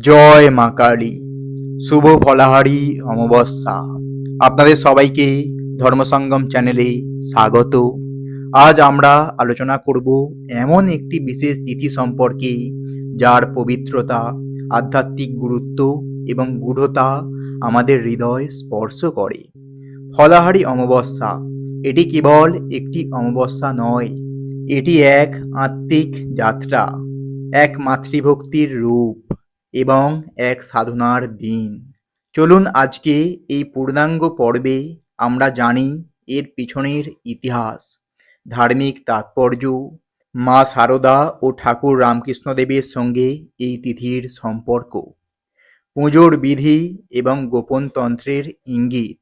জয় মা কালী। শুভ ফলাহারি অমাবস্যা। আপনাদের সবাইকে ধর্মসঙ্গম চ্যানেলে স্বাগত। আজ আমরা আলোচনা করব এমন একটি বিশেষ তিথি সম্পর্কে, যার পবিত্রতা, আধ্যাত্মিক গুরুত্ব এবং গূঢ়তা আমাদের হৃদয় স্পর্শ করে। ফলাহারি অমাবস্যা, এটি কেবল একটি অমাবস্যা নয়, এটি এক আত্মিক যাত্রা, এক মাতৃভক্তির রূপ। এবং এক সাধনার দিন। চলুন আজকে এই পূর্ণাঙ্গ পর্বে আমরা জানি এর পিছনের ইতিহাস, ধার্মিক তাৎপর্য, মা সারদা ও ঠাকুর রামকৃষ্ণদেবের সঙ্গে এই তিথির সম্পর্ক, পুজোর বিধি এবং গোপন তন্ত্রের ইঙ্গিত।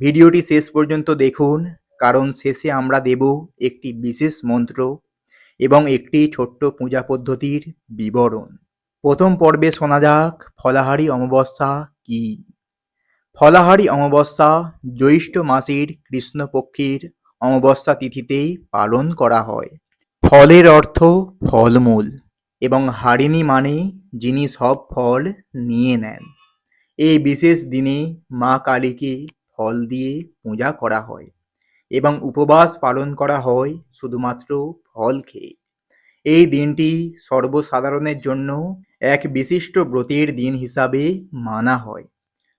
ভিডিওটি শেষ পর্যন্ত দেখুন, কারণ শেষে আমরা দেব একটি বিশেষ মন্ত্র এবং একটি ছোট্ট পূজা পদ্ধতির বিবরণ। প্রথম পর্বে শোনা যাক, ফলাহারি অমাবস্যা কি? ফলাহারি অমাবস্যা জ্যৈষ্ঠ মাসের কৃষ্ণপক্ষের অমাবস্যা তিথিতেই পালন করা হয়। ফলের অর্থ ফলমূল এবং হারিণী মানে যিনি সব ফল নিয়ে নেন। এই বিশেষ দিনে মা কালীকে ফল দিয়ে পূজা করা হয় এবং উপবাস পালন করা হয় শুধুমাত্র ফল খেয়ে। এই দিনটি সর্বসাধারণের জন্য এক বিশিষ্ট ব্রতের দিন হিসাবে মানা হয়।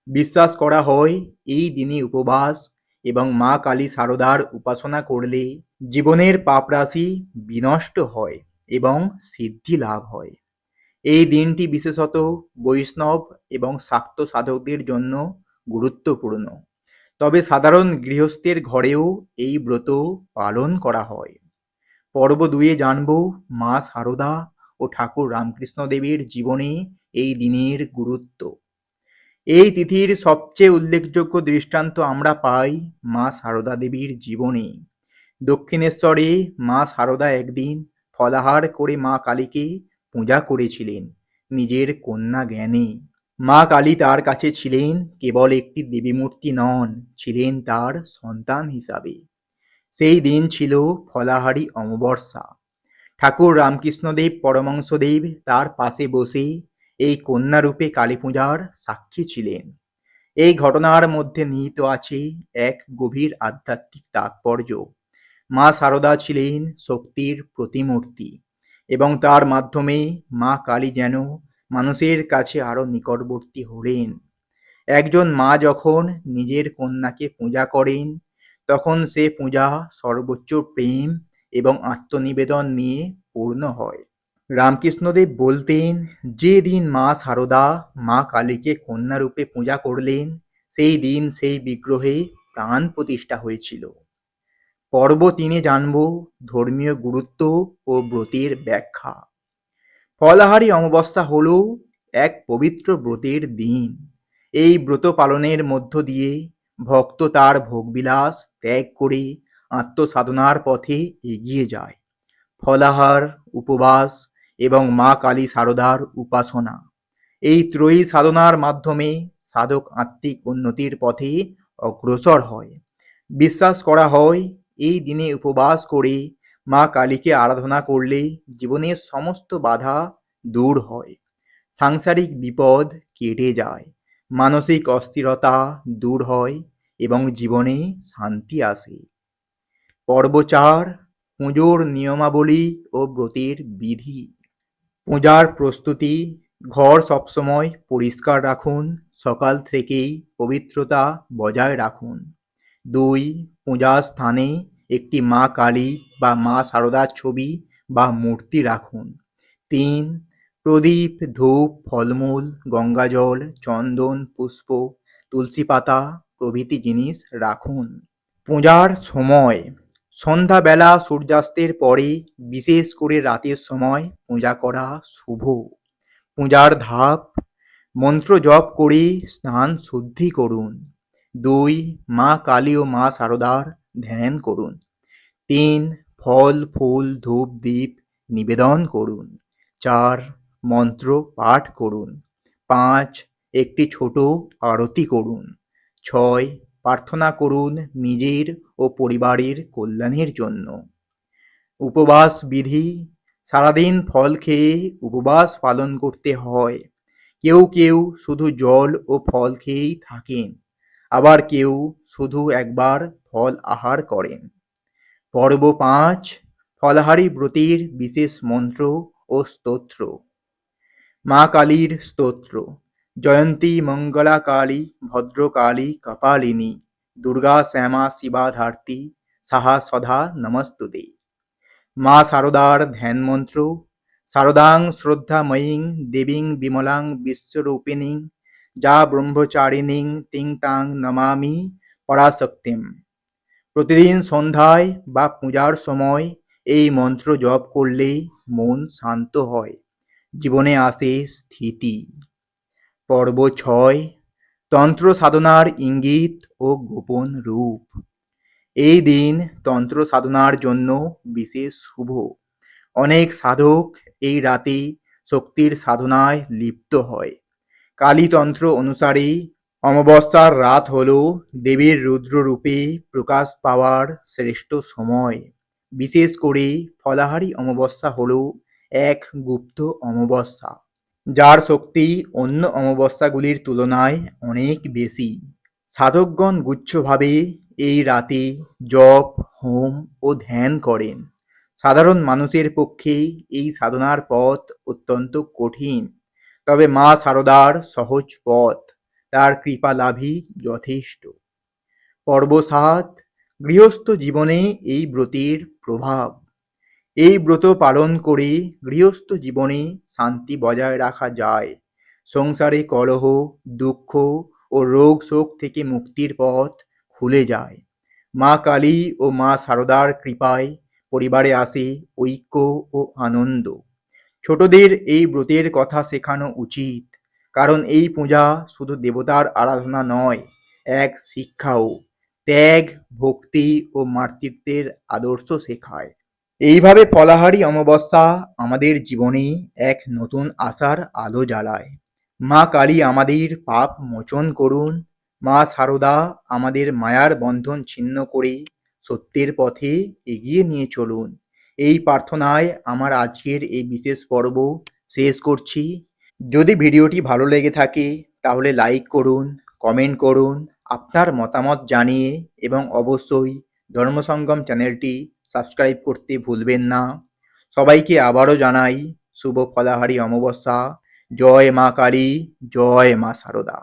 বিশ্বাস করা হয়, এই দিনে উপবাস এবং মা কালী সারদার উপাসনা করলে জীবনের পাপরাশি বিনষ্ট হয় এবং সিদ্ধি লাভ হয়। এই দিনটি বিশেষত বৈষ্ণব এবং শাক্ত সাধকদের জন্য গুরুত্বপূর্ণ। তবে সাধারণ গৃহস্থের ঘরেও এই ব্রত পালন করা হয়। পর্ব দুয়ে জানব মা সারদা ও ঠাকুর রামকৃষ্ণ দেবের জীবনে এই দিনের গুরুত্ব। এই তিথির সবচেয়ে উল্লেখযোগ্য দৃষ্টান্ত আমরা পাই মা সারদা দেবীর জীবনে। দক্ষিণেশ্বরে মা সারদা একদিন ফলাহার করে মা কালীকে পূজা করেছিলেন, নিজের কন্যা জ্ঞানে। মা কালী তার কাছে ছিলেন, কেবল একটি দেবীমূর্তি নন, ছিলেন তার সন্তান হিসাবে। সেই দিন ছিল ফলাহারি অমাবস্যা। ঠাকুর রামকৃষ্ণদেব পরমংশদেব তার পাশে বসে এই কন্যারূপে কালী পূজার সাক্ষী ছিলেন। এই ঘটনার মধ্যে নিহিত আছে এক গভীর আধ্যাত্মিক তাৎপর্য। মা সারদা ছিলেন শক্তির প্রতিমূর্তি এবং তার মাধ্যমে মা কালী যেন মানুষের কাছে আরও নিকটবর্তী হলেন। একজন মা যখন নিজের কন্যাকে পূজা করেন, তখন সে পূজা সর্বোচ্চ প্রেম এবং আত্মনিবেদন নিয়ে পূর্ণ হয়। রামকৃষ্ণদেব বলতেন, যে দিন মা সারদা, মা কালীকে কন্যারূপে পূজা করলেন, সেই দিন সেই বিগ্রহে প্রাণ প্রতিষ্ঠা হয়েছিল। পর্ব তিনে জানব ধর্মীয় গুরুত্ব ও ব্রতের ব্যাখ্যা। ফলাহারি অমাবস্যা হল এক পবিত্র ব্রতের দিন। এই ব্রত পালনের মধ্য দিয়ে ভক্ত তার ভোগবিলাস ত্যাগ করে আত্মসাধনার পথে এগিয়ে যায়। ফলাহার, উপবাস এবং মা কালী সারদার উপাসনা। এই ত্রয়ী সাধনার মাধ্যমে সাধক আত্মিক উন্নতির পথে অগ্রসর হয়। বিশ্বাস করা হয়, এই দিনে উপবাস করে মা কালীকে আরাধনা করলে জীবনের সমস্ত বাধা দূর হয়। সাংসারিক বিপদ কেটে যায়, মানসিক অস্থিরতা দূর হয় এবং জীবনে শান্তি আসে। পর্ব চার পুজোর নিয়মাবলী ও ব্রতের বিধি। পূজার প্রস্তুতি, ঘর সবসময় পরিষ্কার রাখুন, সকাল থেকেই পবিত্রতা বজায় রাখুন। দুই পূজার স্থানে একটি মা কালী বা মা সারদার ছবি বা মূর্তি রাখুন। তিন, প্রদীপ, ধূপ, ফলমূল, গঙ্গাজল, চন্দন, পুষ্প, তুলসী পাতা প্রভৃতি জিনিস রাখুন। পূজার সময় সন্ধ্যাবেলা সূর্যাস্তের পরে বিশেষ করে রাতের সময় পূজা করা শুভ। পূজার ধাপ, মন্ত্র জপ করে স্নান শুদ্ধি করুন। দুই, মা কালী ও মা সারদার ধ্যান করুন। তিন, ফল, ফুল, ধূপ দ্বীপ নিবেদন করুন। চার, মন্ত্র পাঠ করুন। পাঁচ, একটি ছোট আরতি করুন। ছয়, প্রার্থনা করুন নিজের ও পরিবারের কল্যাণের জন্য। উপবাস বিধি, সারাদিন ফল খেয়ে উপবাস পালন করতে হয়। কেউ কেউ শুধু জল ও ফল খেয়েই থাকেন, আবার কেউ শুধু একবার ফল আহার করেন। পর্ব পাঁচ, ফলাহারি ব্রতের বিশেষ মন্ত্র ও স্তোত্র। মা কালীর স্তোত্র, জয়ন্তী মঙ্গলা কালী ভদ্রকালী, কপালিনী। দুর্গা, শ্যামা, শিবা, ধার্তী, সাহা, সধা, নমস্তুতে। মা শারদার ধ্যান মন্ত্র শারদাং শ্রদ্ধাময়ীং, দেবীং বিমলাং, বিশ্বরূপিণীং, যা ব্রহ্মচারিণীং তিং তাং নমামি পরাশক্তিম। প্রতিদিন সন্ধ্যায় বা পূজার সময় এই মন্ত্র জপ করলে মন শান্ত হয়, জীবনে আসে স্থিতি। পর্ব ছয় তন্ত্র সাধনার ইঙ্গিত ও গোপন রূপ। এই দিন তন্ত্র সাধনার জন্য বিশেষ শুভ। অনেক সাধক এই রাতে শক্তির সাধনায় লিপ্ত হয়। কালীতন্ত্র অনুসারে অমাবস্যার রাত হল দেবীর রুদ্ররূপে প্রকাশ পাওয়ার শ্রেষ্ঠ সময়। বিশেষ করে ফলাহারি অমাবস্যা হল এক গুপ্ত অমাবস্যা। যার শক্তি অন্য অমাবস্যাগুলির তুলনায় অনেক বেশি। সাধকগণ গুচ্ছভাবে এই রাতে জপ, হোম ও ধ্যান করেন। সাধারণ মানুষের পক্ষে এই সাধনার পথ অত্যন্ত কঠিন। তবে মা সারদার সহজ পথ, তার কৃপা লাভই যথেষ্ট। পর্ব সাত গৃহস্থ জীবনে এই ব্রতের প্রভাব এই ব্রত পালন করে, গৃহস্থ জীবনে শান্তি বজায় রাখা যায়। সংসারে কলহ, দুঃখ ও রোগ শোক থেকে মুক্তির পথ খুলে যায়। মা কালী ও মা সারদার কৃপায় পরিবারে আসে ঐক্য ও আনন্দ। ছোটদের এই ব্রতের কথা শেখানো উচিত, কারণ এই পূজা শুধু দেবতার আরাধনা নয়, এক শিক্ষাও। ত্যাগ, ভক্তি ও মাতৃত্বের আদর্শ শেখায়। এইভাবে ফলাহারি অমাবস্যা আমাদের জীবনে এক নতুন আশার আলো জ্বালায়। মা কালী আমাদের পাপ মোচন করুন, মা সারদা আমাদের মায়ার বন্ধন ছিন্ন করে সত্যের পথে এগিয়ে নিয়ে চলুন। এই প্রার্থনায় আমার আজকের এই বিশেষ পর্ব শেষ করছি। যদি ভিডিওটি ভালো লেগে থাকে, তাহলে লাইক করুন, কমেন্ট করুন, আপনার মতামত জানিয়ে এবং অবশ্যই ধর্মসঙ্গম চ্যানেলটি সাবস্ক্রাইব করতে ভুলবেন না। সবাইকে আবারও জানাই, শুভ ফলাহারি অমাবস্যা। জয় মা কালী, জয় মা শারদা